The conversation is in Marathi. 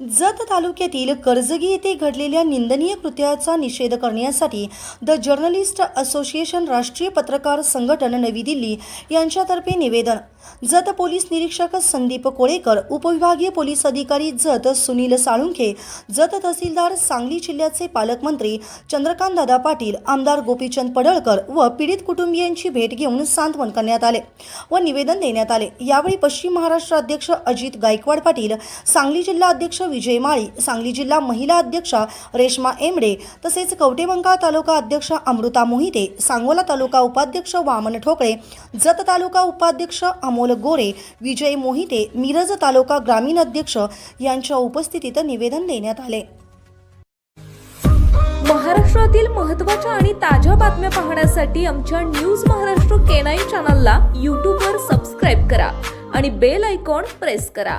जत तालुक्यातील कर्जगी येथे घडलेल्या निंदनीय कृत्याचा निषेध करण्यासाठी द जर्नलिस्ट असोसिएशन राष्ट्रीय पत्रकार संघटन नवी दिल्ली यांच्यातर्फे निवेदन. जत पोलीस निरीक्षक संदीप कोळेकर उपविभागीय पोलीस अधिकारी जत सुनील साळुंखे जत तहसीलदार सांगली जिल्ह्याचे पालकमंत्री चंद्रकांतदादा पाटील आमदार गोपीचंद पडळकर व पीडित कुटुंबियांची भेट घेऊन सांत्वन करण्यात आले व निवेदन देण्यात आले. यावेळी पश्चिम महाराष्ट्र अध्यक्ष अजित गायकवाड पाटील सांगली जिल्हा अध्यक्ष विजय माळी सांगली जिल्हा महिला अध्यक्षा रेश्मा एमडे तसेच कवटेमंका तालुका अध्यक्ष अमृता मोहिते सांगोला तालुका उपाध्यक्ष वामन ठोकळे जत तालुका उपाध्यक्ष अमोल गोरे विजय मोहिते मिरज तालुका ग्रामीण अध्यक्ष यांच्या उपस्थितीत निवेदन देण्यात आले. महाराष्ट्रातील महत्त्वाच्या आणि ताज्या बातम्या पाहण्यासाठी आमच्या न्यूज महाराष्ट्र केनाई चॅनलला यूट्यूबवर सबस्क्राईब करा आणि बेल आयकॉन प्रेस करा.